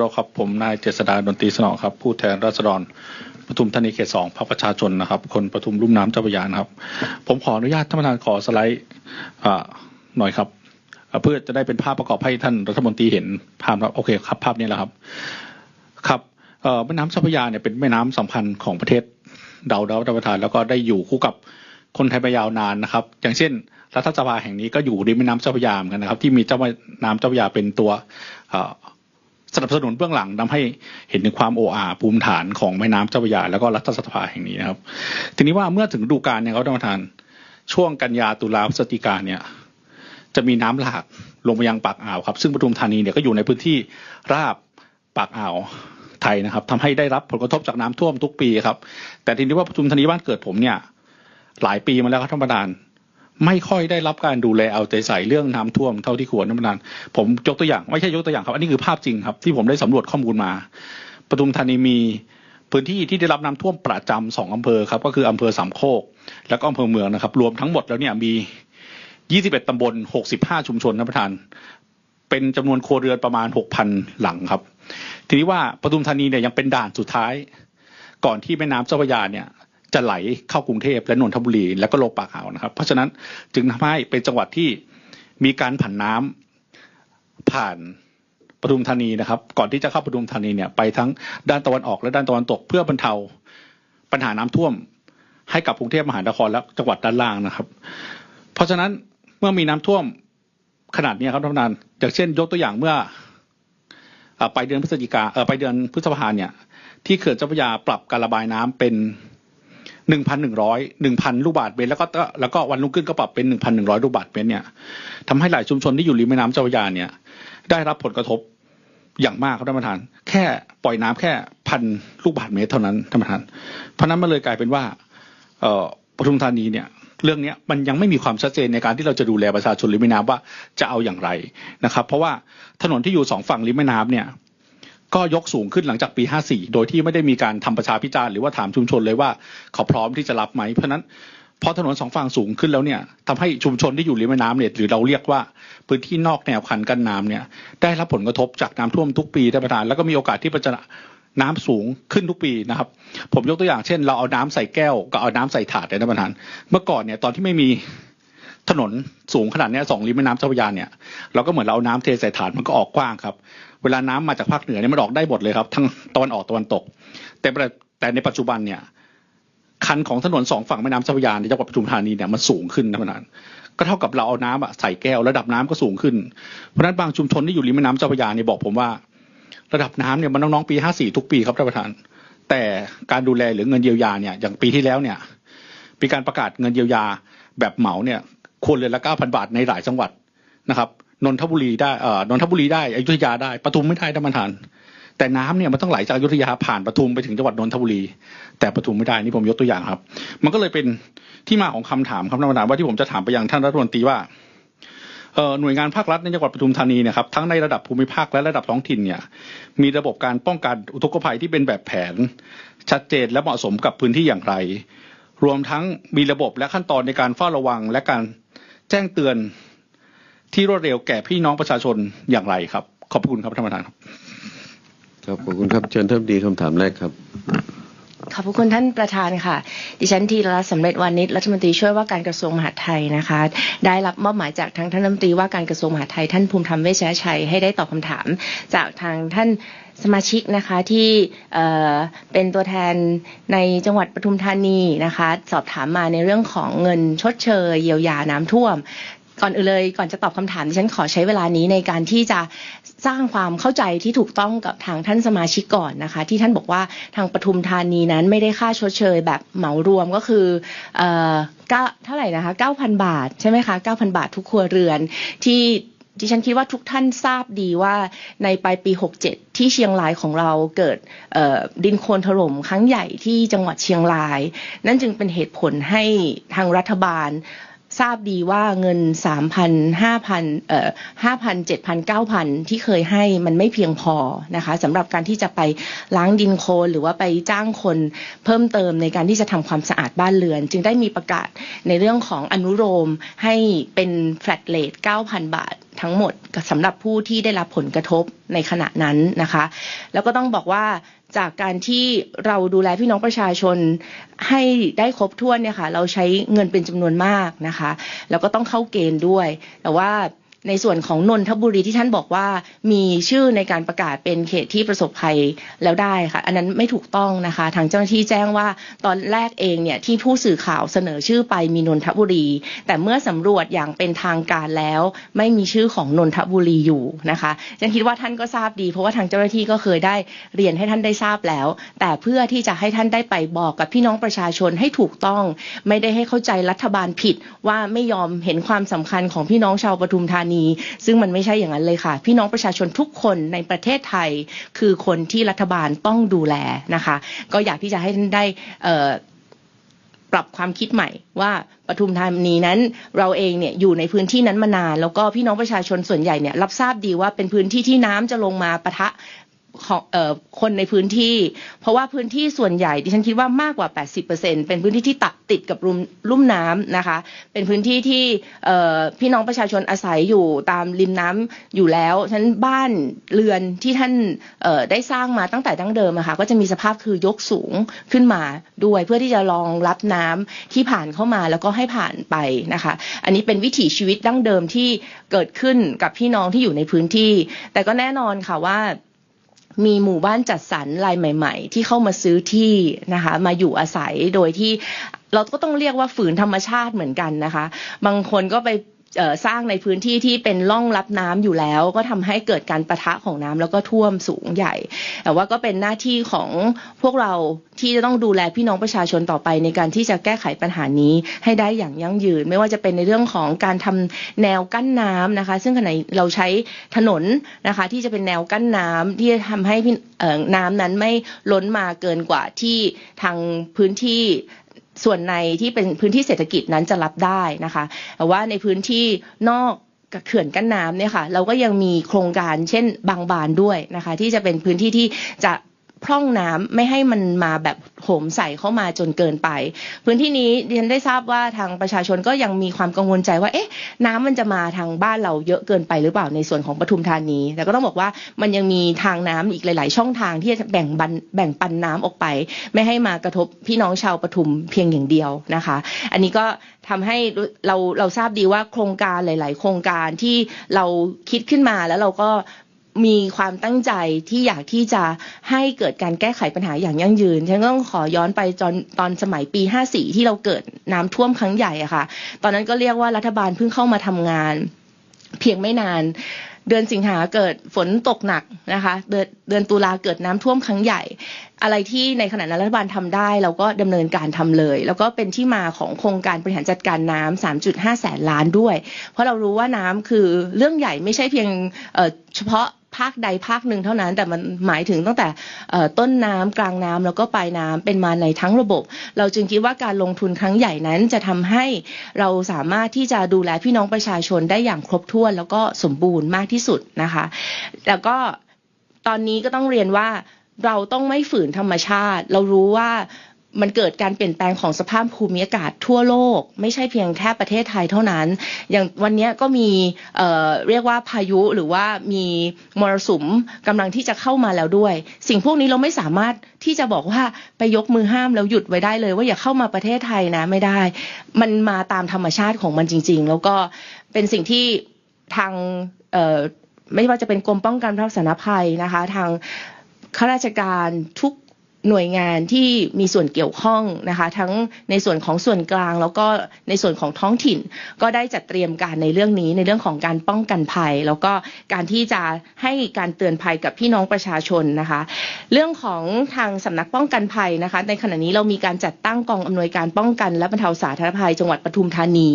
เราครับผมนายเจษดาดนตรีสนองครับผู้แทนราษฎรปทุมธานีเขตสองพรรคประชาชนนะครับ คนปทุมลุ่มน้ำเจ้าพระยานะครับ ผมขออนุญาตท่านประธานขอสไลด์อ่าหน่อยครับ เพื่อจะได้เป็นภาพประกอบให้ท่านรัฐมนตรีเห็นภาพครับโอเคครับภาพนี้แหละครับครับเอ่อแม่น้ำเจ้าพระยาเนี่ยเป็นแม่น้ำสำคัญของประเทศเราแล้วท่านประธานแล้วก็ได้อยู่คู่กับคนไทยมายาวนานนะครับ อย่างเช่น รัฐสภาแห่งนี้ก็อยู่ริมแม่น้ำเจ้าพระยาเหมือนกันนะครับ ที่มีเจ้าแม่น้ำเจ้าพระยาเป็นตัวเอ่อ สนับสนุนเบื้องหลังทำให้เห็นถึงความโอ้อาภูมิฐานของแม่น้ำเจ้าพระยา แล้วก็รัฐสภาแห่งนี้นะครับ ทีนี้ว่าเมื่อถึงฤดูกาลเนี่ยเขาท่านประธานช่วงกันยาตุลาพฤศจิกาเนี่ยจะมีน้ำหลากลงไปยังปากอ่าวครับ ซึ่งปทุมธานีเนี่ยก็อยู่ในพื้นที่ราบปากอ่าวไทยนะครับทำให้ได้รับผลกระทบจากน้ำท่วมทุกปีครับ แต่ทีนี้ว่าปทุมธานีบ้านเกิดผมเนี่ยหลายปีมาแล้วครับท่านประธาน ไม่ค่อยได้รับการดูแลเอาใจใส่เรื่องน้ำท่วมเท่าที่ควรท่านประธานผมยกตัวอย่างไม่ใช่ยกตัวอย่างครับ อันนี้คือภาพจริงครับ ที่ผมได้สำรวจข้อมูลมาปทุมธานีมีพื้นที่ที่ได้รับน้ำท่วมประจำสองอำเภอครับ ก็คืออำเภอสามโคก แล้วก็อำเภอเมืองนะครับ รวมทั้งหมดแล้วเนี่ยมี 21ตำบล 65 ชุมชนท่านประธาน เป็นจำนวนครัวเรือนประมาณ 6,000 หลังครับ ทีนี้ว่าปทุมธานีเนี่ยยังเป็นด่านสุดท้าย ก่อนที่แม่น้ำเจ้าพระยาเนี่ย จะไหลเข้ากรุงเทพและนนทบุรีแล้วก็ลงปากอ่าวนะครับ เพราะฉะนั้นจึงทำให้เป็นจังหวัดที่มีการผันน้ำผ่านปทุมธานีนะครับ ก่อนที่จะเข้าปทุมธานีเนี่ยไปทั้งด้านตะวันออกและด้านตะวันตก เพื่อบรรเทาปัญหาน้ำท่วม ให้กับกรุงเทพมหานครและจังหวัดด้านล่างนะครับ เพราะฉะนั้นเมื่อมีน้ำท่วมขนาดนี้ครับท่านประธานอย่างเช่น ยกตัวอย่างเมื่ออไปเดือนพฤศจิกาเออไปเดือนพฤษภาเนี่ยที่เขื่อนเจ้าพระยาปรับการระบายน้ำเป็น หนึ่งพันหนึ่งร้อยหนึ่งพันลูกบาศก์เมตรแล้วก็แล้วก็วันรุ่งขึ้นก็ปรับเป็นหนึ่งพันหนึ่งร้อยลูกบาศก์เมตรเนี่ยทำให้หลายชุมชนที่อยู่ริมแม่น้ำเจ้าพระยาเนี่ย ได้รับผลกระทบอย่างมากครับท่านประธาน แค่ปล่อยน้ำแค่พันลูกบาศก์เมตรเท่านั้นท่านประธาน เพราะนั้นมันเลยกลายเป็นว่าเอ่อปทุมธานีเนี่ยเรื่องนี้มันยังไม่มีความชัดเจนในการที่เราจะดูแลประชาชนริมแม่น้ำว่าจะเอาอย่างไรนะครับ เพราะว่าถนนที่อยู่สองฝั่งริมแม่น้ำเนี่ย ก็ยกสูงขึ้นหลังจากปี 54 โดยที่ไม่ได้มีการทำประชาพิจารณ์หรือว่าถามชุมชนเลยว่าเขาพร้อมที่จะรับไหม เพราะนั้นพอถนนสองฝั่งสูงขึ้นแล้วเนี่ยทำให้ชุมชนที่อยู่ริมแม่น้ำเนี่ยหรือเราเรียกว่าพื้นที่นอกแนวคันกั้นน้ำเนี่ยได้รับผลกระทบจากน้ำท่วมทุกปีท่านประธานแล้วก็มีโอกาสที่จะน้ำสูงขึ้นทุกปีนะครับ ผมยกตัวอย่างเช่น เราเอาน้ำใส่แก้วกับเอาน้ำใส่ถาดเลยท่านประธาน เมื่อก่อนเนี่ยตอนที่ไม่มีถนนสูงขนาดนี้สองริมแม่น้ำเจ้าพระยาเนี่ยเราก็เหมือนเราเอาน้ำเทใส่ถาดมันก็ออกกว้างครับ เวลาน้ำมาจากภาคเหนือเนี่ยมันออกได้หมดเลยครับ ทั้งตะวันออกตะวันตก แต่แต่ในปัจจุบันเนี่ย คันของถนนสองฝั่งแม่น้ำเจ้าพระยาในจังหวัดปทุมธานีเนี่ยมันสูงขึ้นนะพนันก็เท่ากับเราเอาน้ำอะใส่แก้วระดับน้ำก็สูงขึ้นเพราะนั้นบางชุมชนที่อยู่ริมแม่น้ำเจ้าพระยาเนี่ยบอกผมว่า ระดับน้ำเนี่ยมันน้องๆปีห้าสี่ทุกปีครับท่านประธาน แต่การดูแลหรือเงินเยียวยาเนี่ยอย่างปีที่แล้วเนี่ยมีการประกาศเงินเยียวยาแบบเหมาเนี่ยควรเรือนละเก้าพันบาทในหลายจังหวัดนะครับ นนทบุรีได้เอ่อนนทบุรีได้อยุธยาได้ปทุมไม่ได้ท่านประธาน แต่น้ำเนี่ยมันต้องไหลจากอยุธยาผ่านปทุมไปถึงจังหวัดนนทบุรี แต่ปทุมไม่ได้นี่ผมยกตัวอย่างครับ มันก็เลยเป็นที่มาของคำถามครับท่านประธานว่าที่ผมจะถามไปยังท่านรัฐมนตรีว่าเอ่อหน่วยงานภาครัฐในจังหวัดปทุมธานีเนี่ยครับทั้งในระดับภูมิภาคและระดับท้องถิ่นเนี่ยมีระบบการป้องกันอุทกภัยที่เป็นแบบแผน ชัดเจนและเหมาะสมกับพื้นที่อย่างไร รวมทั้งมีระบบและขั้นตอนในการเฝ้าระวังและการแจ้งเตือน ที่รวดเร็วแก่พี่น้องประชาชนอย่างไรครับ ขอบคุณครับท่านประธานครับครับขอบคุณครับเชิญท่านดีคำถามแรกครับขอบพระคุณท่านประธานค่ะ ดิฉันธีรรัตน์สำเร็จวานิชรัฐมนตรีช่วยว่าการกระทรวงมหาดไทยนะคะ ได้รับมอบหมายจากทางท่านรัฐมนตรีว่าการกระทรวงมหาดไทยท่านภูมิธรรมเวชยชัยให้ได้ตอบคำถาม จากทางท่านสมาชิกนะคะที่เอ่อเป็นตัวแทนในจังหวัดปทุมธานีนะคะ สอบถามมาในเรื่องของเงินชดเชยเยียวยาน้ำท่วม ก่อนอื่นเลยก่อนจะตอบคำถามดิฉันขอใช้เวลานี้ในการที่จะสร้างความเข้าใจที่ถูกต้องกับทางท่านสมาชิกก่อนนะคะ ที่ท่านบอกว่าทางปทุมธานีนั้นไม่ได้ค่าชดเชยแบบเหมารวมก็คือเอ่อเก้าเท่าไหร่นะคะ9,000 บาทใช่ไหมคะ9,000 บาททุกครัวเรือนที่ดิฉันคิดว่าทุกท่านทราบดีว่าในปลายปี 67 ที่เชียงรายของเราเกิดดินโคลนถล่มครั้งใหญ่ที่จังหวัดเชียงราย นั่นจึงเป็นเหตุผลให้ทางรัฐบาล ทราบดีว่าเงิน 3,000 5,000เอ่อ5,000 7,000 9,000 ที่เคยให้มันไม่เพียงพอนะคะสำหรับการที่จะไปล้างดินโคลนหรือว่าไปจ้างคนเพิ่มเติมในการที่จะทำความสะอาดบ้านเรือน จึงได้มีประกาศในเรื่องของอนุโลมให้เป็นแฟลตเลท9,000 บาท ทั้งหมดสำหรับผู้ที่ได้รับผลกระทบในขณะนั้นนะคะ แล้วก็ต้องบอกว่าจากการที่เราดูแลพี่น้องประชาชนให้ได้ครบถ้วนเนี่ยค่ะ เราใช้เงินเป็นจำนวนมากนะคะ แล้วก็ต้องเข้าเกณฑ์ด้วย แต่ว่า ในส่วนของนนทบุรีที่ท่านบอกว่ามีชื่อในการประกาศเป็นเขตที่ประสบภัยแล้วได้ค่ะ อันนั้นไม่ถูกต้องนะคะ ทางเจ้าหน้าที่แจ้งว่าตอนแรกเองเนี่ยที่ผู้สื่อข่าวเสนอชื่อไปมีนนทบุรี แต่เมื่อสำรวจอย่างเป็นทางการแล้ว ไม่มีชื่อของนนทบุรีอยู่นะคะฉันคิดว่าท่านก็ทราบดี เพราะว่าทางเจ้าหน้าที่ก็เคยได้เรียนให้ท่านได้ทราบแล้ว แต่เพื่อที่จะให้ท่านได้ไปบอกกับพี่น้องประชาชนให้ถูกต้อง ไม่ได้ให้เข้าใจรัฐบาลผิดว่าไม่ยอมเห็นความสำคัญของพี่น้องชาวปทุมธานีซึ่งมันไม่ใช่อย่างนั้นเลยค่ะ พี่น้องประชาชนทุกคนในประเทศไทย คือคนที่รัฐบาลต้องดูแลนะคะ ก็อยากที่จะให้ท่านได้ปรับความคิดใหม่ว่าปทุมธานีนั้นเราเองเนี่ยอยู่ในพื้นที่นั้นมานาน แล้วก็พี่น้องประชาชนส่วนใหญ่เนี่ยรับทราบดีว่าเป็นพื้นที่ที่น้ำจะลงมาปะทะ คนในพื้นที่ เพราะว่าพื้นที่ส่วนใหญ่ดิฉันคิดว่ามากกว่า 80%เป็นพื้นที่ที่ตัดติดกับลุ่มลุ่มน้ำนะคะ เป็นพื้นที่ที่พี่น้องประชาชนอาศัยอยู่ตามริมน้ำอยู่แล้วฉะนั้นบ้านเรือนที่ท่านได้สร้างมาตั้งแต่ดั้งเดิมอะคะก็จะมีสภาพคือยกสูงขึ้นมาด้วย เพื่อที่จะรองรับน้ำที่ผ่านเข้ามาแล้วก็ให้ผ่านไปนะคะ อันนี้เป็นวิถีชีวิตดั้งเดิมที่เกิดขึ้นกับพี่น้องที่อยู่ในพื้นที่ แต่ก็แน่นอนค่ะว่า มีหมู่บ้านจัดสรรรายใหม่ ๆ ที่เข้ามาซื้อที่นะคะ มาอยู่อาศัยโดยที่เราก็ต้องเรียกว่าฝืนธรรมชาติเหมือนกันนะคะ บางคนก็ไป สร้างในพื้นที่ที่เป็นร่องรับน้ำอยู่แล้ว ก็ทำให้เกิดการประทะของน้ำแล้วก็ท่วมสูงใหญ่ แต่ว่าก็เป็นหน้าที่ของพวกเราที่จะต้องดูแลพี่น้องประชาชนต่อไป ในการที่จะแก้ไขปัญหานี้ให้ได้อย่างยั่งยืน ไม่ว่าจะเป็นในเรื่องของการทำแนวกั้นน้ำนะคะ ซึ่งขณะนี้เราใช้ถนนนะคะ ที่จะเป็นแนวกั้นน้ำที่จะทำให้น้ำนั้นไม่ล้นมาเกินกว่าที่ทางพื้นที่ ส่วนในที่เป็นพื้นที่เศรษฐกิจนั้นจะรับได้นะคะแต่ว่าในพื้นที่นอกกับเขื่อนกั้นน้ำเนี่ยค่ะ เราก็ยังมีโครงการเช่นบางบานด้วยนะคะ ที่จะเป็นพื้นที่ที่จะ พร่องน้ำไม่ให้มันมาแบบโหมใส่เข้ามาจนเกินไป พื้นที่นี้ดิฉันได้ทราบว่าทางประชาชนก็ยังมีความกังวลใจว่าเอ๊ะน้ำมันจะมาทางบ้านเราเยอะเกินไปหรือเปล่าในส่วนของปทุมธานีแต่ก็ต้องบอกว่ามันยังมีทางน้ำอีกหลาย ๆ ช่องทางที่จะแบ่งบันแบ่งปันน้ำออกไป ไม่ให้มากระทบพี่น้องชาวปทุมเพียงอย่างเดียวนะคะ อันนี้ก็ทำให้เราเราทราบดีว่าโครงการหลาย ๆ โครงการที่เราคิดขึ้นมาแล้วเราก็ มีความตั้งใจที่อยากที่จะให้เกิดการแก้ไขปัญหาอย่างยั่งยืน ฉันก็ต้องขอย้อนไปตอนตอนสมัยปี 54 ที่เราเกิดน้ำท่วมครั้งใหญ่อะค่ะ ตอนนั้นก็เรียกว่ารัฐบาลเพิ่งเข้ามาทำงาน เพียงไม่นาน เดือนสิงหาเกิดฝนตกหนักนะคะ เดือนเดือนตุลาเกิดน้ำท่วมครั้งใหญ่ อะไรที่ในขณะนั้นรัฐบาลทำได้ เราก็ดำเนินการทำเลย แล้วก็เป็นที่มาของโครงการบริหารจัดการน้ำ3.5 แสนล้านด้วย เพราะเรารู้ว่าน้ำคือเรื่องใหญ่ไม่ใช่เพียงเเฉพาะ ภาคใดภาคหนึ่งเท่านั้น แต่มันหมายถึงตั้งแต่ต้นน้ำกลางน้ำแล้วก็ปลายน้ำเป็นมาในทั้งระบบ เราจึงคิดว่าการลงทุนครั้งใหญ่นั้นจะทำให้เราสามารถที่จะดูแลพี่น้องประชาชนได้อย่างครบถ้วน แล้วก็สมบูรณ์มากที่สุดนะคะ แล้วก็ตอนนี้ก็ต้องเรียนว่าเราต้องไม่ฝืนธรรมชาติ เรารู้ว่า มันเกิดการเปลี่ยนแปลงของสภาพภูมิอากาศทั่วโลก ไม่ใช่เพียงแค่ประเทศไทยเท่านั้น อย่างวันนี้ก็มีเเรียกว่าพายุหรือว่ามีมรสุมกำลังที่จะเข้ามาแล้วด้วย สิ่งพวกนี้เราไม่สามารถที่จะบอกว่าไปยกมือห้ามแล้วหยุดไว้ได้เลย ว่าอย่าเข้ามาประเทศไทยนะไม่ได้ มันมาตามธรรมชาติของมันจริง ๆ แล้วก็เป็นสิ่งที่ทางไม่ว่าจะเป็นกรมป้องกันบรรเทาสาธารณภัยนะคะ ทางข้าราชการทุก หน่วยงานที่มีส่วนเกี่ยวข้องนะคะ ทั้งในส่วนของส่วนกลาง แล้วก็ในส่วนของท้องถิ่น ก็ได้จัดเตรียมการในเรื่องนี้ในเรื่องของการป้องกันภัย แล้วก็การที่จะให้การเตือนภัยกับพี่น้องประชาชนนะคะ เรื่องของทางสำนักป้องกันภัยนะคะ ในขณะนี้เรามีการจัดตั้งกองอำนวยการป้องกัน และบรรเทาสาธารณภัย จังหวัดปทุมธานี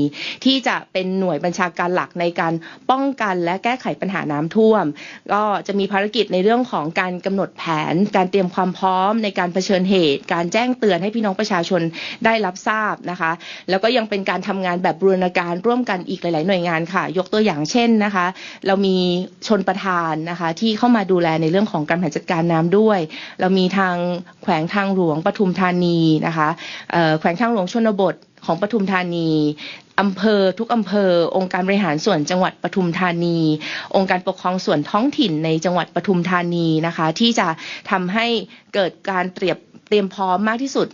ที่จะเป็นหน่วยบัญชาการหลักในการป้องกัน และแก้ไขปัญหาน้ำท่วม ก็จะมีภารกิจในเรื่องของการกำหนดแผน การเตรียมความพร้อมในการเผชิญเหตุ การแจ้งเตือนให้พี่น้องประชาชนได้รับทราบนะคะ แล้วก็ยังเป็นการทำงานแบบบูรณาการร่วมกันอีกหลาย ๆ หน่วยงานค่ะ ยกตัวอย่างเช่นนะคะ เรามีชนประธานนะคะที่เข้ามาดูแลในเรื่องของการบริหารจัดการน้ำด้วย เรามีทางแขวงทางหลวงปทุมธานีนะคะแขวงทางหลวงชนบท ของปทุมธานีอำเภอทุกอำเภอ องค์การบริหารส่วนจังหวัดปทุมธานี องค์การปกครองส่วนท้องถิ่นในจังหวัดปทุมธานีนะคะ ที่จะทำให้เกิดการเตรียมเตรียมพร้อมมากที่สุด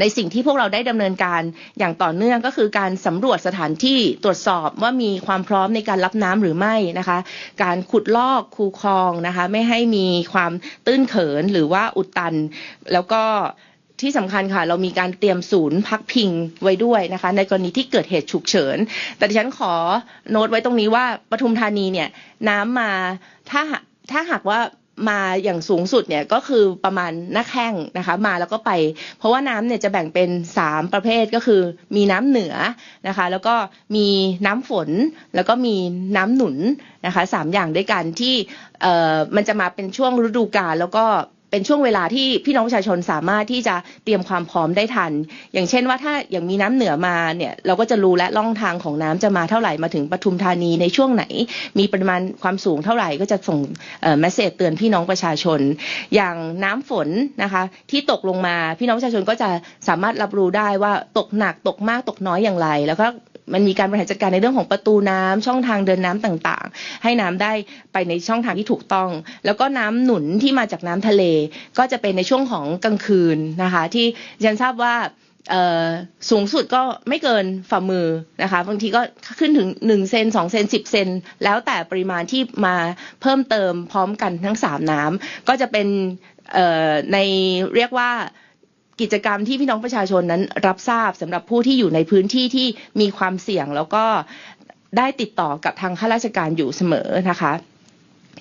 ในสิ่งที่พวกเราได้ดำเนินการอย่างต่อเนื่องก็คือการสำรวจสถานที่ตรวจสอบว่ามีความพร้อมในการรับน้ำหรือไม่นะคะ การขุดลอกคูคลองนะคะ ไม่ให้มีความตื้นเขินหรือว่าอุดตัน แล้วก็ ที่สำคัญค่ะ เรามีการเตรียมศูนย์พักพิงไว้ด้วยนะคะ ในกรณีที่เกิดเหตุฉุกเฉิน แต่ดิฉันขอโน้ตไว้ตรงนี้ว่าปทุมธานีเนี่ยน้ำมาถ้าถ้าหากว่ามาอย่างสูงสุดเนี่ยก็คือประมาณหน้าแข้งนะคะมาแล้วก็ไป เพราะว่าน้ำเนี่ยจะแบ่งเป็น 3 ประเภทก็คือ มีน้ำเหนือนะคะ แล้วก็มีน้ำฝนแล้วก็มีน้ำหนุนนะคะสามอย่างด้วยกันที่เอ่อมันจะมาเป็นช่วงฤดูกาลแล้วก็ เป็นช่วงเวลาที่พี่น้องประชาชนสามารถที่จะเตรียมความพร้อมได้ทัน อย่างเช่นว่าถ้าอย่างมีน้ำเหนือมาเนี่ยเราก็จะรู้และล่องทางของน้ำจะมาเท่าไหร่มาถึงปทุมธานีในช่วงไหน มีปริมาณความสูงเท่าไหร่ก็จะส่งเอ่อเมสเซจเตือนพี่น้องประชาชน อย่างน้ำฝนนะคะที่ตกลงมาพี่น้องประชาชนก็จะสามารถรับรู้ได้ว่าตกหนักตกมากตกน้อยอย่างไร แล้วก็ มันมีการบริหารจัดการในเรื่องของประตูน้ำช่องทางเดินน้ำต่างๆ ให้น้ำได้ไปในช่องทางที่ถูกต้อง แล้วก็น้ำหนุนที่มาจากน้ำทะเล ก็จะเป็นในช่วงของกลางคืนนะคะ ที่ฉันทราบว่าสูงสุดก็ไม่เกินฝ่ามือนะคะบางทีก็ขึ้นถึง1เซน2เซน10เซนแล้วแต่ปริมาณที่มาเพิ่มเติมพร้อมกันทั้ง 3 น้ำก็จะเป็นในเรียกว่า กิจกรรมที่พี่น้องประชาชนนั้นรับทราบสำหรับผู้ที่อยู่ในพื้นที่ที่มีความเสี่ยงแล้วก็ได้ติดต่อกับทางข้าราชการอยู่เสมอนะคะ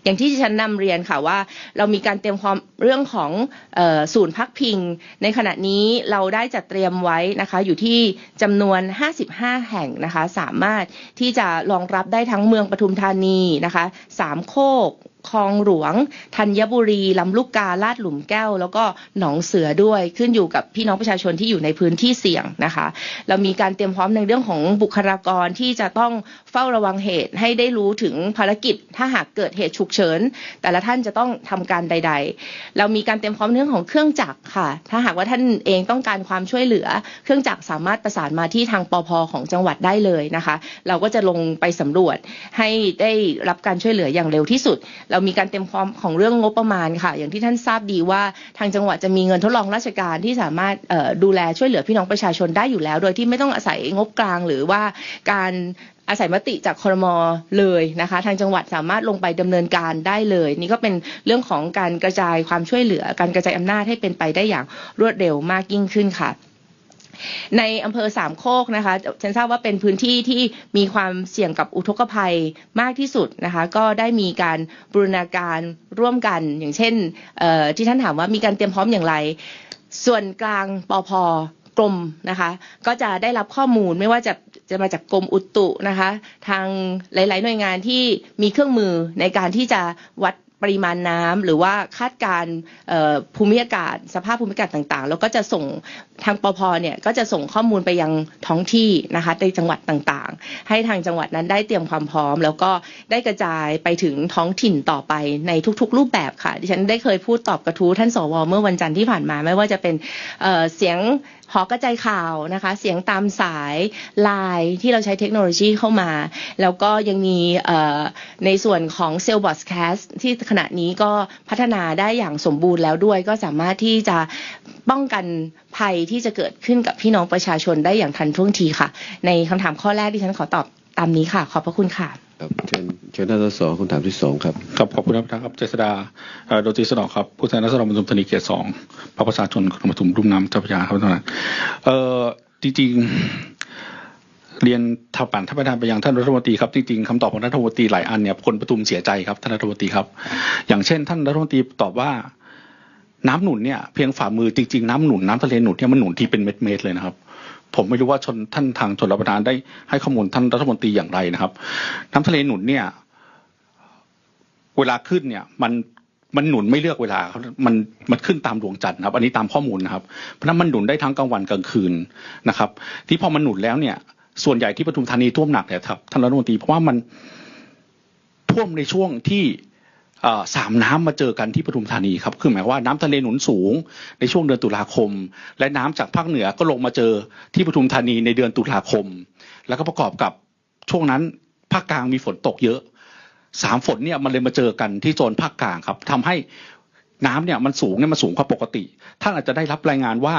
อย่างที่ฉันนำเรียนค่ะว่าเรามีการเตรียมความเรื่องของออศูนย์พักพิง ในขณะนี้เราได้จัดเตรียมไว้นะคะอยู่ที่จำนวน 55 แห่งนะคะ สามารถที่จะรองรับได้ทั้งเมืองปทุมธานีนะคะสามโคก คลองหลวงธัญบุรีลำลูกกาลาดหลุมแก้ว แล้วก็หนองเสือด้วยขึ้นอยู่กับพี่น้องประชาชนที่อยู่ในพื้นที่เสี่ยงนะคะ เรามีการเตรียมพร้อมในเรื่องของบุคลากรที่จะต้องเฝ้าระวังเหตุให้ได้รู้ถึงภารกิจ ถ้าหากเกิดเหตุฉุกเฉิน แต่ละท่านจะต้องทำการใด ๆ เรามีการเตรียมพร้อมเรื่องของเครื่องจักรค่ะ ถ้าหากว่าท่านเองต้องการความช่วยเหลือ เครื่องจักรสามารถประสานมาที่ทางปพของจังหวัดได้เลยนะคะ เราก็จะลงไปสำรวจให้ได้รับการช่วยเหลืออย่างเร็วที่สุดเรามีการเตรียมพร้อมของเรื่องงบประมาณค่ะ อย่างที่ท่านทราบดีว่าทางจังหวัดจะมีเงินทดลองราชการที่สามารถดูแลช่วยเหลือพี่น้องประชาชนได้อยู่แล้ว โดยที่ไม่ต้องอาศัยงบกลางหรือว่าการอาศัยมติจากครมเลยนะคะ ทางจังหวัดสามารถลงไปดำเนินการได้เลย นี่ก็เป็นเรื่องของการกระจายความช่วยเหลือ การกระจายอำนาจให้เป็นไปได้อย่างรวดเร็วมากยิ่งขึ้นค่ะ ในอำเภอสามโคกนะคะฉันทราบว่าเป็นพื้นที่ที่มีความเสี่ยงกับอุทกภัยมากที่สุดนะคะ ก็ได้มีการบูรณาการร่วมกัน อย่างเช่นที่ท่านถามว่ามีการเตรียมพร้อมอย่างไร ส่วนกลางปพกรมนะคะ ก็จะได้รับข้อมูลไม่ว่าจะจะมาจากกรมอุตุนะคะ ทางหลาย ๆ หน่วยงานที่มีเครื่องมือในการที่จะวัด ปริมาณน้ำหรือว่าคาดการภูมิอากาศ สภาพภูมิอากาศต่างๆ แล้วก็จะส่งทางปพเนี่ยก็จะส่งข้อมูลไปยังท้องที่นะคะในจังหวัดต่างๆ ให้ทางจังหวัดนั้นได้เตรียมความพร้อม แล้วก็ได้กระจายไปถึงท้องถิ่นต่อไปในทุกๆ รูปแบบค่ะดิฉันได้เคยพูดตอบกระทู้ท่านสวเมื่อวันจันทร์ที่ผ่านมาไม่ว่าจะเป็นเเสียง หอกระจายข่าวนะคะ เสียงตามสายไลน์ที่เราใช้เทคโนโลยีเข้ามา แล้วก็ยังมีในส่วนของเซลล์บอสแคสที่ขณะนี้ก็พัฒนาได้อย่างสมบูรณ์แล้วด้วย ก็สามารถที่จะป้องกันภัยที่จะเกิดขึ้นกับพี่น้องประชาชนได้อย่างทันท่วงทีค่ะ ในคำถามข้อแรกที่ฉันขอตอบตามนี้ค่ะ ขอบพระคุณค่ะครับเชิญ เชิญท่านสสคำถามที่สองครับครับขอบคุณครับท่านครับเจษดาโดยตรีสนองครับผู้แทนรัศดรปทุมธานีเขตสองพรรคประชาชนคนปทุมรุ่มน้ำเจ้าพระยาครับท่านประเอ่อจริงๆเรียนทับป่านท่านประธานไปยังท่านรัฐมนตรีครับจริงๆคำตอบของท่านรัฐมนตรีหลายอันเนี่ยคนประทุมเสียใจครับท่านรัฐมนตรีครับ อย่างเช่น ท่านรัฐมนตรีตอบว่า น้ำหนุนเนี่ยเพียงฝ่ามือจริงๆน้ำหนุนน้ำทะเลหนุนเนี่ยมันหนุนที่เป็นเม็ดๆเลยนะครับ ผมไม่รู้ว่าชนท่านทางชนรับประทานได้ให้ข้อมูลท่านรัฐมนตรีอย่างไรนะครับ น้ำทะเลหนุนเนี่ย เวลาขึ้นเนี่ย มันมันหนุนไม่เลือกเวลาครับมันมันขึ้นตามดวงจันทร์ครับ อันนี้ตามข้อมูลนะครับ เพราะนั้นมันหนุนได้ทั้งกลางวันกลางคืนนะครับ ที่พอมันหนุนแล้วเนี่ย ส่วนใหญ่ที่ปทุมธานีท่วมหนักเนี่ยครับท่านรัฐมนตรีเพราะว่ามันท่วมในช่วงที่ สามน้ำมาเจอกันที่ปทุมธานีครับคือหมายว่าน้ำทะเลหนุนสูงในช่วงเดือนตุลาคม และน้ำจากภาคเหนือก็ลงมาเจอที่ปทุมธานีในเดือนตุลาคม แล้วก็ประกอบกับช่วงนั้นภาคกลางมีฝนตกเยอะสามฝนเนี่ยมันเลยมาเจอกันที่โซนภาคกลางครับทำให้น้ำเนี่ยมันสูงเนี่ยมันสูงกว่าปกติท่านอาจจะได้รับรายงานว่า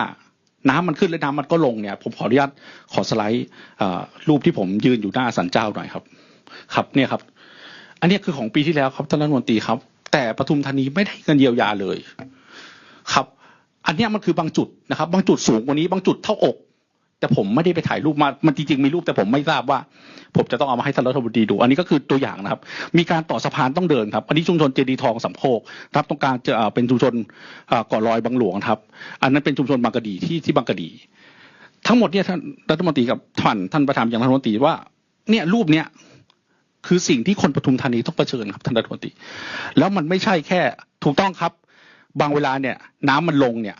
น้ำมันขึ้นและน้ำมันก็ลงเนี่ย ผมขออนุญาตขอสไลด์รูปที่ผมยืนอยู่หน้าสันเจ้าหน่อยครับ ครับเนี่ยครับ อันนี้คือของปีที่แล้วครับท่านรัฐมนตรีครับ แต่ปทุมธานีไม่ได้เงินเยียวยาเลยครับ อันนี้มันคือบางจุดนะครับ บางจุดสูงกว่านี้บางจุดเท่าอก แต่ผมไม่ได้ไปถ่ายรูปมามันจริงๆมีรูปแต่ผมไม่ทราบว่า ผมจะต้องเอามาให้ท่านรัฐมนตรีดู อันนี้ก็คือตัวอย่างนะครับ มีการต่อสะพานต้องเดินครับ อันนี้ชุมชนเจดีทองสำโคกครับตรงกลางจะเป็นชุมชนเก่อลอยบางหลวงครับ อันนั้นเป็นชุมชนบางกะดีที่ที่บางกะดี ทั้งหมดเนี่ยท่านรัฐมนตรีกับท่านท่านประธานอย่างรัฐมนตรีว่าเนี่ยรูปเนี้ย คือสิ่งที่คนปทุมธานีต้องเผชิญครับท่านรัฐมนตรีแล้วมันไม่ใช่แค่ถูกต้องครับ บางเวลาเนี่ยน้ำมันลงเนี่ย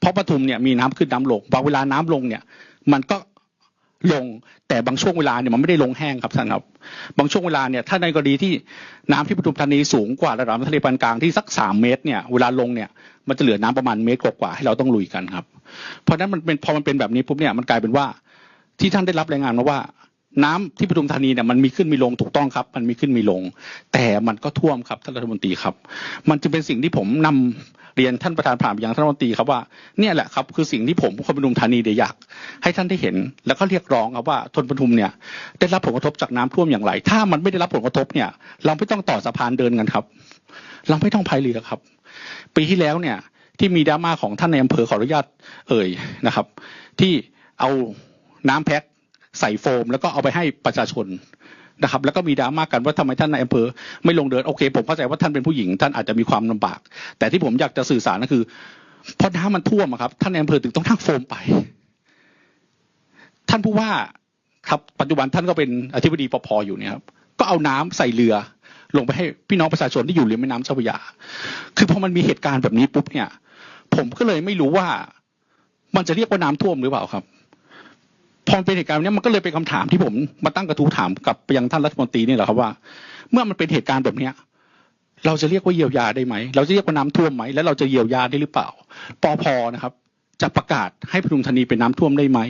เพราะปทุมเนี่ยมีน้ำขึ้นน้ำลง บางเวลาน้ำลงเนี่ย มันก็ลงแต่บางช่วงเวลาเนี่ยมันไม่ได้ลงแห้งครับท่านครับ บางช่วงเวลาเนี่ยถ้าในกรณีที่น้ำที่ปทุมธานีสูงกว่าระดับทะเลปานกลางที่สักสามเมตรเนี่ยเวลาลงเนี่ยมันจะเหลือน้ำประมาณเมตรกว่าๆให้เราต้องลุยกันครับ เพราะฉะนั้นมันเป็นพอมันเป็นแบบนี้ปุ๊บเนี่ยมันกลายเป็นว่าที่ท่านได้รับรายงานมาว่า น้ำที่ปทุมธานีเนี่ยมันมีขึ้นมีลงถูกต้องครับ มันมีขึ้นมีลง แต่มันก็ท่วมครับท่านรัฐมนตรีครับ มันจึงเป็นสิ่งที่ผมนำเรียนท่านประธานผ่านไปยังท่านรัฐมนตรีครับว่าเนี่ยแหละครับคือสิ่งที่ผมคนปทุมธานีเดียอยาก ให้ท่านได้เห็น แล้วก็เรียกร้องครับว่าทนปทุมเนี่ยได้รับผลกระทบจากน้ำท่วมอย่างไร ถ้ามันไม่ได้รับผลกระทบเนี่ยเราไม่ต้องต่อสะพานเดินกันครับ เราไม่ต้องพายเรือครับ ปีที่แล้วเนี่ยที่มีดราม่าของท่านในอำเภอขออนุญาตเอ่ยนะครับ ที่เอาน้ำแพ็ค ใส่โฟม แล้วก็เอาไปให้ประชาชนนะครับแล้วก็มีดราม่ากันว่าทำไมท่านในอำเภอไม่ลงเดินโอเค ผมเข้าใจว่าท่านเป็นผู้หญิงท่านอาจจะมีความลำบาก แต่ที่ผมอยากจะสื่อสารก็คือเพราะน้ำมันท่วมครับท่านในอำเภอถึงต้องนั่งโฟมไป ท่านผู้ว่าครับปัจจุบันท่านก็เป็นอธิบดีปภอยู่เนี่ยครับก็เอาน้ำใส่เรือ ลงไปให้พี่น้องประชาชนที่อยู่ริมแม่น้ำเจ้าพระยา คือพอมันมีเหตุการณ์แบบนี้ปุ๊บเนี่ย ผมก็เลยไม่รู้ว่ามันจะเรียกว่าน้ำท่วมหรือเปล่าครับ พอเป็นเหตุการณ์นี้มันก็เลยเป็นคำถามที่ผมมาตั้งกระทู้ถามกับไปยังท่านรัฐมนตรีนี่แหละครับว่า เมื่อมันเป็นเหตุการณ์แบบเนี้ยเราจะเรียกว่าเยียวยาได้ไหม เราจะเรียกว่าน้ำท่วมไหม แล้วเราจะเยียวยาได้หรือเปล่า ปอพนะครับ จะประกาศให้ปทุมธานีเป็นน้ำท่วมได้ไหม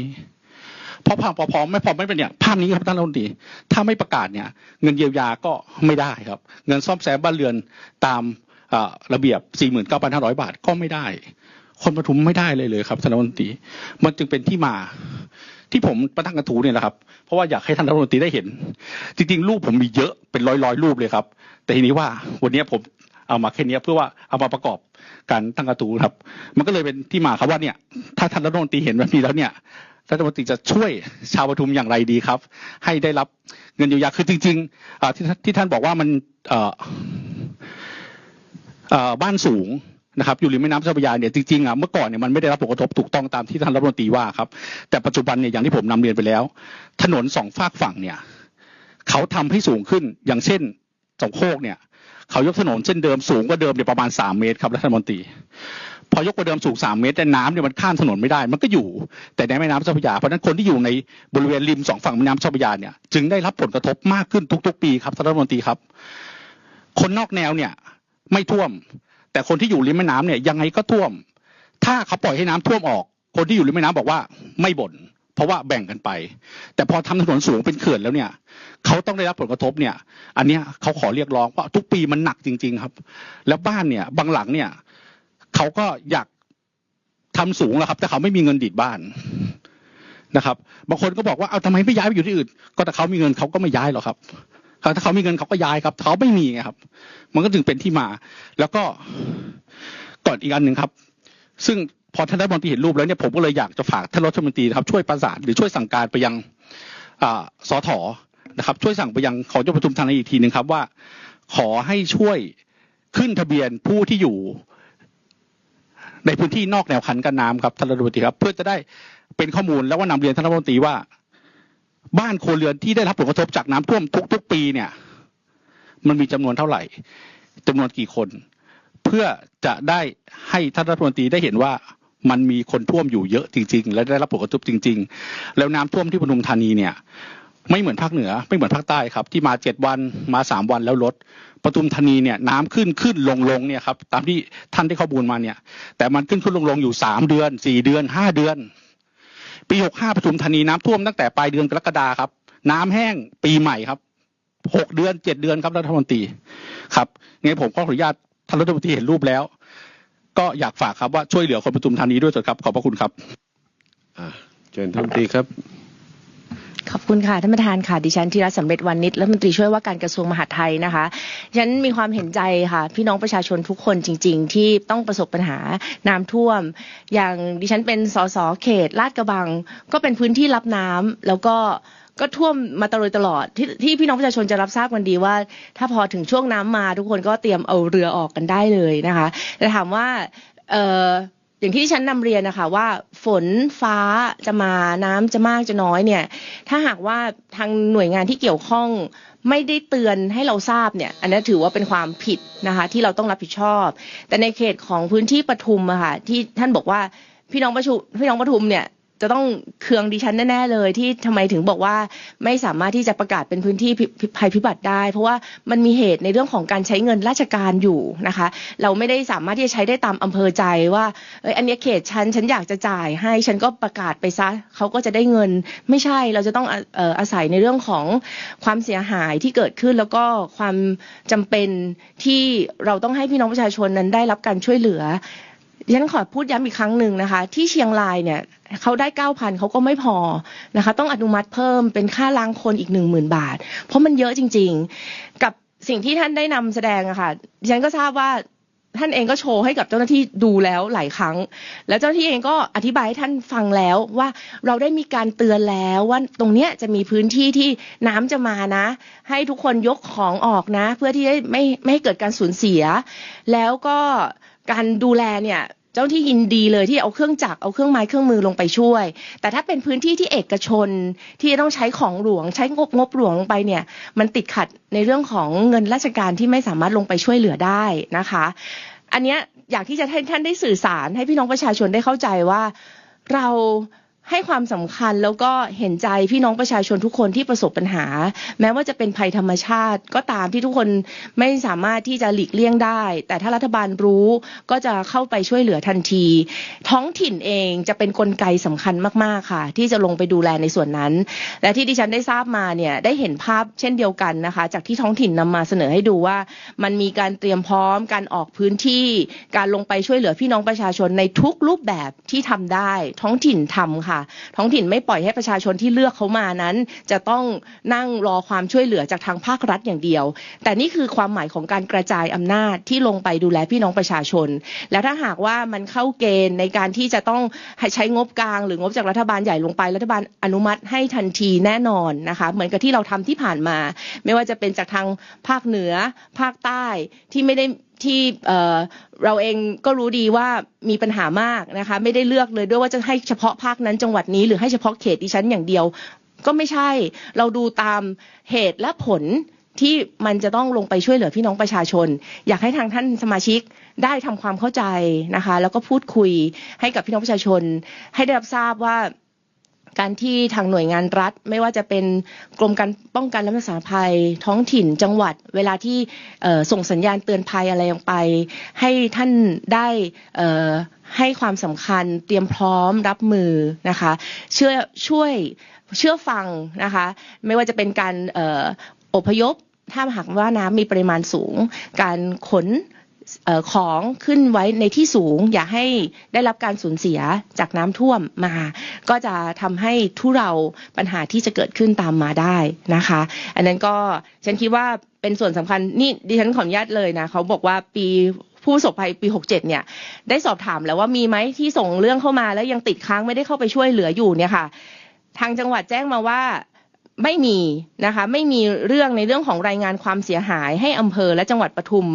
เพราะพอพอพอไม่พอไม่เป็นเนี่ย ภาพนี้ครับท่านรัฐมนตรี ถ้าไม่ประกาศเนี่ย เงินเยียวยาก็ไม่ได้ครับ เงินซ่อมแซมบ้านเรือนตามเอ่อระเบียบ 49,500 บาทก็ไม่ได้ คนปทุมไม่ได้เลยเลยครับท่านรัฐมนตรี มันจึงเป็นที่มา ที่ผมประตั้งกระทูเนี่ยแหละครับ เพราะว่าอยากให้ท่านรัฐมนตรีได้เห็น จริงๆรูปผมมีเยอะเป็นร้อยร้อยๆรูปเลยครับ แต่ทีนี้ว่าวันนี้ผมเอามาแค่นี้เพื่อว่าเอามาประกอบการตั้งกระทูครับ มันก็เลยเป็นที่มาครับว่าเนี่ย ถ้าท่านรัฐมนตรีเห็นแบบนี้แล้วเนี่ยรัฐมนตรีจะช่วยชาวปทุมอย่างไรดีครับ ให้ได้รับเงินเยียวยาคือจริงๆที่ที่ท่านบอกว่ามันบ้านสูง นะครับอยู่ริมแม่น้ำเจ้าพระยาเนี่ยจริงๆอะเมื่อก่อนเนี่ยมันไม่ได้รับผลกระทบถูกต้องตามที่ท่านรัฐมนตรีว่าครับ แต่ปัจจุบันเนี่ยอย่างที่ผมนำเรียนไปแล้ว ถนนสองฝากฝั่งเนี่ยเขาทำให้สูงขึ้นอย่างเช่นสองโคกเนี่ยเขายกถนนเส้นเดิมสูงกว่าเดิมเนี่ยประมาณสามเมตรครับรัฐมนตรี พอยกกว่าเดิมสูงสามเมตรแต่น้ำเนี่ยมันข้ามถนนไม่ได้ มันก็อยู่ แต่ในแม่น้ำเจ้าพระยาเพราะฉะนั้นคนที่อยู่ในบริเวณริมสองฝั่งแม่น้ำเจ้าพระยาเนี่ยจึงได้รับผลกระทบมากขึ้นทุก ๆ ปีครับท่านรัฐมนตรีครับ คนนอกแนวเนี่ยไม่ท่วม แต่คนที่อยู่ริมแม่น้ำเนี่ยยังไงก็ท่วม ถ้าเขาปล่อยให้น้ำท่วมออก คนที่อยู่ริมแม่น้ำบอกว่าไม่บ่นเพราะว่าแบ่งกันไป แต่พอทำถนนสูงเป็นเขื่อนแล้วเนี่ยเขาต้องได้รับผลกระทบเนี่ย อันเนี้ยเขาขอเรียกร้องเพราะทุกปีมันหนักจริง ๆ ครับ แล้วบ้านเนี่ยบางหลังเนี่ยเขาก็อยากทำสูงแล้วครับ แต่เขาไม่มีเงินดีดบ้านนะครับ บางคนก็บอกว่าเอาทำไมไม่ย้ายไปอยู่ที่อื่น ก็แต่เขามีเงินเขาก็ไม่ย้ายหรอกครับ ถ้าเขามีเงินเขาก็ย้ายครับเขาไม่มีไงครับ มันก็จึงเป็นที่มา แล้วก็ก่อนอีกอันหนึ่งครับ ซึ่งพอท่านรัฐมนตรีเห็นรูปแล้วเนี่ยผมก็เลยอยากจะฝากท่านรัฐมนตรีครับช่วยประสานหรือช่วยสั่งการไปยังสอถอนะครับ ช่วยสั่งไปยังของจังหวัดปทุมธานีอีกทีหนึ่งครับว่า ขอให้ช่วยขึ้นทะเบียนผู้ที่อยู่ ในพื้นที่นอกแนวคันกั้นน้ำครับท่านรัฐมนตรีครับ เพื่อจะได้เป็นข้อมูลแล้วว่านำเรียนท่านรัฐมนตรีว่า บ้านครัวเรือนที่ได้รับผลกระทบจากน้ำท่วมทุก ๆ ปีเนี่ย มันมีจำนวนเท่าไหร่จำนวนกี่คน เพื่อจะได้ให้ท่านรัฐมนตรีได้เห็นว่ามันมีคนท่วมอยู่เยอะจริง ๆ และได้รับผลกระทบจริง ๆ แล้วน้ำท่วมที่ปทุมธานีเนี่ย ไม่เหมือนภาคเหนือ ไม่เหมือนภาคใต้ครับ ที่มาเจ็ดวันมาสามวันแล้วลดปทุมธานีเนี่ยน้ำขึ้นขึ้นลงลงเนี่ยครับตามที่ท่านได้ข้อมูลมาเนี่ย แต่มันขึ้นขึ้นลงลงอยู่สามเดือนสี่เดือนห้าเดือน ปีหกห้าปทุมธานีน้ำท่วมตั้งแต่ปลายเดือนกรกฎาครับ น้ำแห้งปีใหม่ครับหกเดือนเจ็ดเดือนครับรัฐมนตรีครับงั้นผมขออนุญาตท่านรัฐมนตรีเห็นรูปแล้ว ก็อยากฝากครับว่าช่วยเหลือคนปทุมธานีด้วยเถิดครับ ขอบพระคุณครับอ่าเชิญท่านรัฐมนตรีครับ ขอบคุณค่ะท่านประธานค่ะดิฉันธีรสำเร็จวันนิดรัฐมนตรีช่วยว่าการกระทรวงมหาดไทยนะคะฉันมีความเห็นใจค่ะ พี่น้องประชาชนทุกคนจริง ๆ ที่ต้องประสบปัญหาน้ำท่วม อย่างดิฉันเป็นสสเขตลาดกระบัง ก็เป็นพื้นที่รับน้ำแล้วก็ก็ท่วมมาตลอดตลอดที่ที่พี่น้องประชาชนจะรับทราบกันดีว่า ถ้าพอถึงช่วงน้ำมาทุกคนก็เตรียมเอาเรือออกกันได้เลยนะคะแต่ถามว่าเอย่างที่ที่ฉันนำเรียนนะคะว่าฝนฟ้าจะมาน้ำจะมากจะน้อยเนี่ย ถ้าหากว่าทางหน่วยงานที่เกี่ยวข้องไม่ได้เตือนให้เราทราบเนี่ย อันนี้ถือว่าเป็นความผิดนะคะ ที่เราต้องรับผิดชอบ แต่ในเขตของพื้นที่ปทุมอะค่ะที่ท่านบอกว่าพี่น้องประชุมพี่น้องปทุมเนี่ย จะต้องเคืองดิฉันแน่ๆเลยที่ทำไมถึงบอกว่าไม่สามารถที่จะประกาศเป็นพื้นที่ภัยพิบัติได้ เพราะว่ามันมีเหตุในเรื่องของการใช้เงินราชการอยู่นะคะ เราไม่ได้สามารถที่จะใช้ได้ตามอำเภอใจว่าเอ้ยอันนี้เขตฉันฉันอยากจะจ่ายให้ฉันก็ประกาศไปซะเขาก็จะได้เงิน ไม่ใช่เราจะต้องอะเอ่ออาศัยในเรื่องของความเสียหายที่เกิดขึ้นแล้วก็ความจำเป็นที่เราต้องให้พี่น้องประชาชนนั้นได้รับการช่วยเหลือ ดิฉันขอพูดย้ำอีกครั้งหนึ่งนะคะ ที่เชียงรายเนี่ยเขาได้เก้าพันเขาก็ไม่พอนะคะ ต้องอนุมัติเพิ่มเป็นค่าล้างคนอีกหนึ่งหมื่นบาท เพราะมันเยอะจริง ๆ กับสิ่งที่ท่านได้นำแสดงอะค่ะดิฉันก็ทราบว่าท่านเองก็โชว์ให้กับเจ้าหน้าที่ดูแล้วหลายครั้ง แล้วเจ้าหน้าที่เองก็อธิบายให้ท่านฟังแล้วว่าเราได้มีการเตือนแล้วว่าตรงเนี้ยจะมีพื้นที่ที่น้ำจะมานะ ให้ทุกคนยกของออกนะ เพื่อที่จะไม่ไม่ให้เกิดการสูญเสีย แล้วก็การดูแลเนี่ย จ้าที่ยินดีเลยที่เอาเครื่องจักรเอาเครื่องไม้เครื่องมือลงไปช่วย แต่ถ้าเป็นพื้นที่ที่เอกชนที่ต้องใช้ของหลวง ใช้งบงบหลวงลงไปเนี่ย มันติดขัดในเรื่องของเงินราชการที่ไม่สามารถลงไปช่วยเหลือได้นะคะ อันเนี้ยอยากที่จะให้ท่านได้สื่อสารให้พี่น้องประชาชนได้เข้าใจว่าเรา ให้ความสำคัญแล้วก็เห็นใจพี่น้องประชาชนทุกคนที่ประสบปัญหา แม้ว่าจะเป็นภัยธรรมชาติ ก็ตามที่ทุกคนไม่สามารถที่จะหลีกเลี่ยงได้ แต่ถ้ารัฐบาลรู้ก็จะเข้าไปช่วยเหลือทันที ท้องถิ่นเองจะเป็นนกลไกสำคัญมากๆค่ะ ที่จะลงไปดูแลในส่วนนั้น และที่ดิฉันได้ทราบมาเนี่ยได้เห็นภาพเช่นเดียวกันนะคะ จากที่ท้องถิ่นนำมาเสนอให้ดูว่า มันมีการเตรียมพร้อมการออกพื้นที่ การลงไปช่วยเหลือพี่น้องประชาชนในทุกรูปแบบที่ทำได้ ท้องถิ่นทำค่ะท้องถิ่นไม่ปล่อยให้ประชาชนที่เลือกเขามานั้น จะต้องนั่งรอความช่วยเหลือจากทางภาครัฐอย่างเดียว แต่นี่คือความหมายของการกระจายอำนาจที่ลงไปดูแลพี่น้องประชาชน แล้วถ้าหากว่ามันเข้าเกณฑ์ในการที่จะต้องใช้งบกลาง หรืองบจากรัฐบาลใหญ่ลงไปรัฐบาลอนุมัติให้ทันทีแน่นอนนะคะ เหมือนกับที่เราทำที่ผ่านมา ไม่ว่าจะเป็นจากทางภาคเหนือ ภาคใต้ที่ไม่ได้ ที่เราเองก็รู้ดีว่ามีปัญหามากนะคะ ไม่ได้เลือกเลยด้วยว่าจะให้เฉพาะภาคนั้นจังหวัดนี้หรือให้เฉพาะเขตดิฉันอย่างเดียว ก็ไม่ใช่เราดูตามเหตุและผลที่มันจะต้องลงไปช่วยเหลือพี่น้องประชาชน อยากให้ทางท่านสมาชิกได้ทำความเข้าใจนะคะ แล้วก็พูดคุยให้กับพี่น้องประชาชน ให้ได้รับทราบว่า การที่ทางหน่วยงานรัฐ ไม่ว่าจะเป็นกรมการป้องกันและบรรเทาภัยท้องถิ่นจังหวัด เวลาที่ส่งสัญญาณเตือนภัยอะไรลงไป ให้ท่านได้ให้ความสำคัญเตรียมพร้อมรับมือนะคะเชื่อช่วยเชื่อฟังนะคะไม่ว่าจะเป็นการอออพยพถ้าหากว่าน้ำมีปริมาณสูง การขน ของขึ้นไว้ในที่สูง อย่าให้ได้รับการสูญเสียจากน้ำท่วมมา ก็จะทำให้ทุเราปัญหาที่จะเกิดขึ้นตามมาได้นะคะ อันนั้นก็ฉันคิดว่าเป็นส่วนสำคัญนี่ดิฉันขออนุญาตเลยนะเขาบอกว่าปีผู้ประสบภัยปี 67 เนี่ย ได้สอบถามแล้วว่ามีไหมที่ส่งเรื่องเข้ามาแล้วยังติดค้างไม่ได้เข้าไปช่วยเหลืออยู่เนี่ยค่ะ ทางจังหวัดแจ้งมาว่า ไม่มีนะคะไม่มีเรื่องในเรื่องของรายงานความเสียหายให้อำเภอและจังหวัดปทุม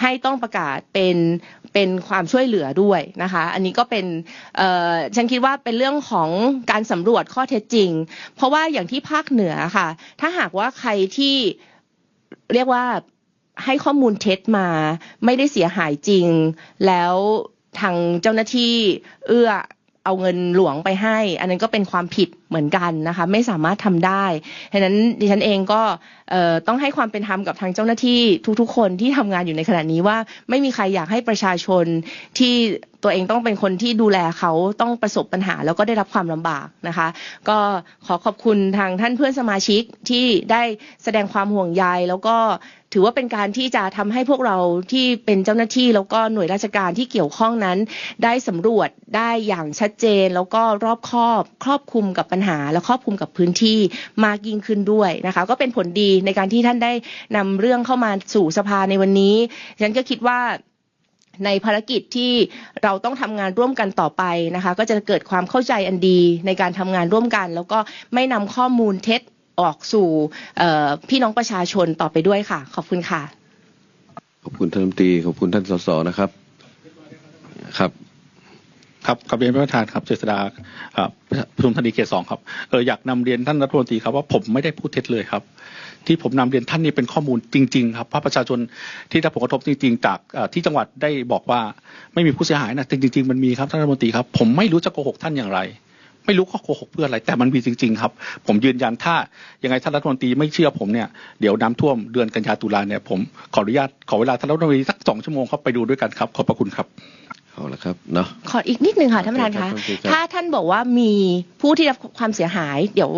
ให้ต้องประกาศเป็นเป็นความช่วยเหลือด้วยนะคะ อันนี้ก็เป็นฉันคิดว่าเป็นเรื่องของการสำรวจข้อเท็จจริง เพราะว่าอย่างที่ภาคเหนือค่ะ ถ้าหากว่าใครที่เรียกว่าให้ข้อมูลเท็จมา ไม่ได้เสียหายจริง แล้วทางเจ้าหน้าที่เอื้อเอาเงินหลวงไปให้ อันนั้นก็เป็นความผิดเหมือนกันนะคะ ไม่สามารถทำได้ฉะนั้นดิฉันเองก็ต้องให้ความเป็นธรรมกับทางเจ้าหน้าที่ทุกๆ คนที่ทำงานอยู่ในขณะนี้ว่า ไม่มีใครอยากให้ประชาชนที่ตัวเองต้องเป็นคนที่ดูแลเขาต้องประสบปัญหา แล้วก็ได้รับความลำบากนะคะ ก็ขอขอบคุณทางท่านเพื่อนสมาชิกที่ได้แสดงความห่วงใยแล้วก็ถือว่าเป็นการที่จะทำให้พวกเราที่เป็นเจ้าหน้าที่แล้วก็หน่วยราชการที่เกี่ยวข้องนั้น ได้สำรวจได้อย่างชัดเจน แล้วก็รอบคอบครอบคลุมกับปัญหาและครอบคลุมกับพื้นที่มากยิ่งขึ้นด้วยนะคะ ก็เป็นผลดีในการที่ท่านได้นำเรื่องเข้ามาสู่สภาในวันนี้ฉันก็คิดว่าในภารกิจที่เราต้องทำงานร่วมกันต่อไปนะคะ ก็จะเกิดความเข้าใจอันดีในการทำงานร่วมกัน แล้วก็ไม่นำข้อมูลเท็จออกสู่พี่น้องประชาชนต่อไปด้วยค่ะ ขอบคุณค่ะ ขอบคุณท่านรัฐมนตรีขอบคุณท่านสสนะครับ ครับ ครับกับเรียนประธานครับเจษดาอ่าประทุมธนีเขตสองครับเอออยากนำเรียนท่านรัฐมนตรีครับว่าผมไม่ได้พูดเท็จเลยครับ ที่ผมนำเรียนท่านนี่เป็นข้อมูลจริง ๆ ครับเพราะประชาชนที่ได้ผลกระทบจริง ๆ จากอ่าที่จังหวัดได้บอกว่าไม่มีผู้เสียหายนะแต่จริงๆมันมีครับท่านรัฐมนตรีครับผมไม่รู้จะโกหกท่านอย่างไรไม่รู้ข้อโกหกเพื่ออะไร แต่มันมีจริงๆครับ ผมยืนยันถ้ายังไงท่านรัฐมนตรีไม่เชื่อผมเนี่ยเดี๋ยวน้ำท่วมเดือนกันยาตุลาเนี่ยผมขออนุญาตขอเวลาท่านรัฐมนตรีสักสองชั่วโมงครับไปดูด้วยกันครับ ขอบพระคุณครับ เอาละครับเนาะขออีกนิดนึงค่ะท่านประธานครัคะบท่านประธานถ้าท่านบอกว่ามีผู้ที่รับความเสียหาย เดี๋ยว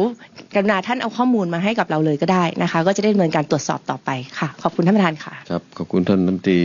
กรุณาท่านเอาข้อมูลมาให้กับเราเลยก็ได้นะคะ ก็จะได้ดำเนินการตรวจสอบต่อไปค่ะ ขอบคุณท่านประธานค่ะ ครับ ขอบคุณท่านรัฐมนตรี